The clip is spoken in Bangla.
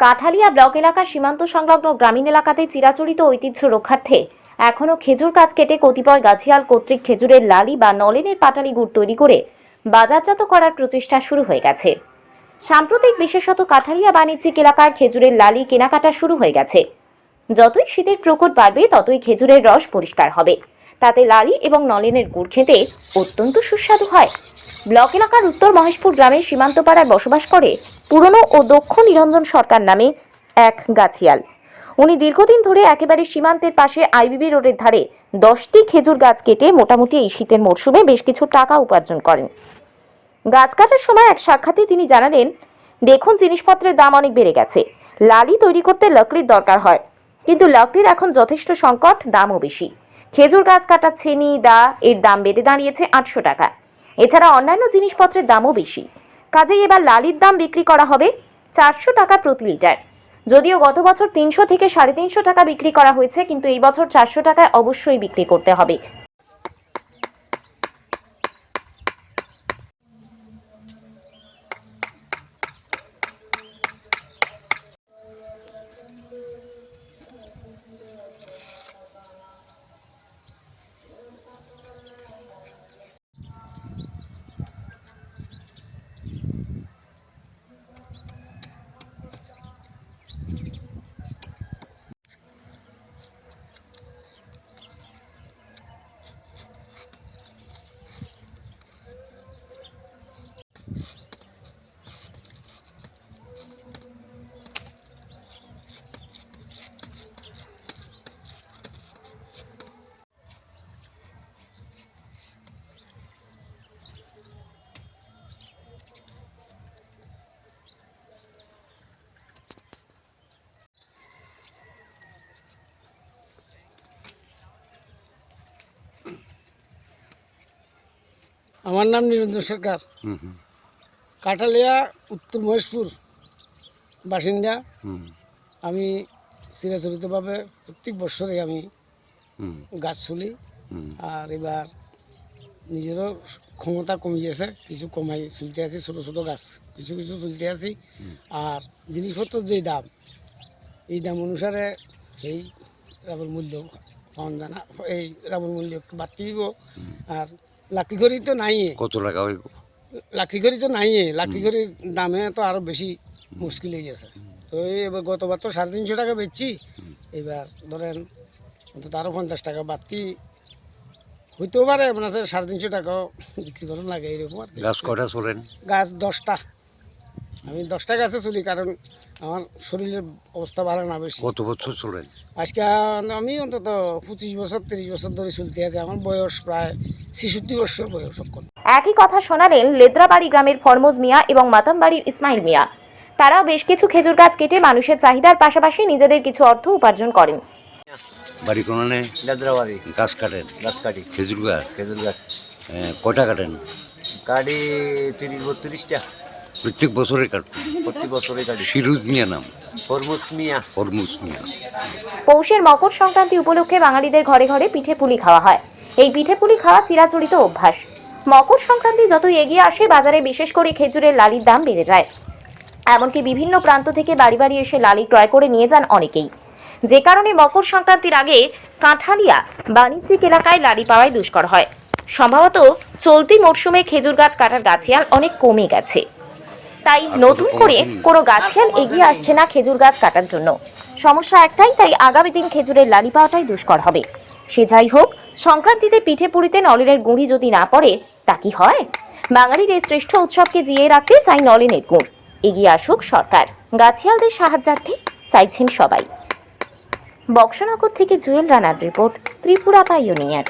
কাঠালিয়া ব্লক এলাকার সীমান্ত সংলগ্ন গ্রামীণ এলাকাতে চিরাচরিত ঐতিহ্য রক্ষার্থে এখনও খেজুর গাছ কেটে কতিপয় গাছিয়াল কর্তৃক খেজুরের লালি বা নলেনের পাটালি গুড় তৈরি করে বাজারজাত করার প্রচেষ্টা শুরু হয়ে গেছে। সাম্প্রতিক বিশেষত কাঠালিয়া বাণিজ্যিক এলাকায় খেজুরের লালি কেনাকাটা শুরু হয়ে গেছে। যতই শীতের প্রকোপ বাড়বে, ততই খেজুরের রস পরিষ্কার হবে। তাতে লালি এবং নলেনের গুড় খেতে অত্যন্ত সুস্বাদু হয়। ব্লক এলাকার উত্তর মহেশপুর গ্রামের সীমান্তপাড়ায় বসবাস করে পুরনো ও দক্ষ নিরঞ্জন সরকার নামে এক গাছিয়াল। উনি দীর্ঘদিন ধরে একেবারে সীমান্তের পাশে আইবিবি রোডের ধারে দশটি খেজুর গাছ কেটে মোটামুটি এই শীতের মরশুমে বেশ কিছু টাকা উপার্জন করেন। গাছ কাটার সময় এক সাক্ষাতে তিনি জানালেন, দেখুন, জিনিসপত্রের দাম অনেক বেড়ে গেছে। লালি তৈরি করতে লকড়ির দরকার হয়। কিন্তু লকড়ির এখন যথেষ্ট সংকট, দামও বেশি। খেজুর গাছ কাটা ছেনি, দা, এর দাম বেড়ে দাঁড়িয়েছে আটশো টাকা। এছাড়া অন্যান্য জিনিসপত্রের দামও বেশি। কাজেই এবার লালির দাম বিক্রি করা হবে চারশো টাকা প্রতি লিটার। যদিও গত বছর তিনশো থেকে সাড়ে তিনশো টাকা বিক্রি করা হয়েছে, কিন্তু এই বছর চারশো টাকায় অবশ্যই বিক্রি করতে হবে। আমার নাম নিরঞ্জন সরকার। কাটালিয়া উত্তর মহেশপুর বাসিন্দা। আমি চিরাচরিতভাবে প্রত্যেক বছরে আমি গাছ তুলি আর এবার নিজেরও ক্ষমতা কমে গেছে কিছু কমাই তুলতে আছি ছোটো ছোটো গাছ কিছু কিছু তুলতে আছি। আর জিনিসপত্রের যে দাম এই দাম অনুসারে এই রাবণ মূল্য পাওয়া যায় না এই রাবণ মূল্য একটু বাড়তে দিব। আর লাকড়ি ঘড়ি তো নাই কত টাকা হইব লাকড়ি খড়ি তো নাই লাকড়ি ঘড়ির দামে তো আরও বেশি মুশকিল হয়ে গেছে। তো এই এবার গতবার তো সাড়ে তিনশো টাকা বেচছি। এবার ধরেন অন্তত আরও পঞ্চাশ টাকা বাড়তি হইতেও পারে মানে সাড়ে তিনশো টাকাও বিক্রি করুন লাগে এরকম আর গাছ কটা চলেন গাছ দশটা। আমি দশটা গাছে চলি কারণ আমার শরীরের অবস্থা ভালো না বেশি। কত বছর চলেন? আজকে আমি অন্তত পঁচিশ বছর তিরিশ বছর ধরে চলতে আছে। আমার বয়স প্রায় ছেষট্টি বছর বয়স একই কথা শোনালেন লেদ্রাবাড়ি গ্রামের ফরমোজ মিয়া এবং মাতামবাড়ির ইসমাইল মিয়া। তারাও বেশ কিছু খেজুর গাছ কেটে মানুষের চাহিদার পাশাপাশি নিজেদের কিছু অর্থ উপার্জন করেন। বাড়ি কোনো নেই দাদরাবাড়ি গাছ কাটেন? গাছ কাটি। খেজুর গাছ? খেজুর গাছ। কটা কাটেন? কাটি তিরিশ বত্রিশটা। প্রত্যেক বছরে কাটতেন প্রতি বছরে কাটি। সিরুজ মিয়া নাম। ফরমুস মিয়া। হরমুজ মিয়া। পৌষের মকর সংক্রান্তি উপলক্ষে বাঙালিদের ঘরে ঘরে পিঠে পুলি খাওয়া হয়। এই পিঠে পুলি খাওয়া চিরাচরিত অভ্যাস। মকর সংক্রান্তি যতই এগিয়ে আসে বাজারে বিশেষ করে খেজুরের লালির দাম বেড়ে যায়। এমনকি বিভিন্ন প্রান্ত থেকে বাড়ি বাড়ি এসে লালি ক্রয় করে নিয়ে যান অনেকেই। যে কারণে মকর সংক্রান্তির আগে কাঁঠালিয়া বাণিজ্যিক এলাকায় লালি পাওয়াই দুষ্কর হয়। সম্ভবত চলতি মরশুমে খেজুর গাছ কাটার গাছিয়াল অনেক কমে গেছে। তাই নতুন করে কোনো গাছিয়াল এগিয়ে আসছে না খেজুর গাছ কাটার জন্য। সমস্যা একটাই তাই আগামী দিন খেজুরের লালি পাওয়াটাই দুষ্কর হবে। সে যাই হোক সংক্রান্তিতে পিঠে পুরিতে নলেনের গুঁড়ি যদি না পড়ে তা কি হয়? বাঙালির এই শ্রেষ্ঠ উৎসবকে জিয়ে রাখতে চাই নলেনের গুণ। এগিয়ে আসুক সরকার। গাছিয়ালদের সাহায্যার্থে চাইছেন সবাই। বক্সনগর থেকে জুয়েল রানার রিপোর্ট ত্রিপুরা পাইওনিয়ার।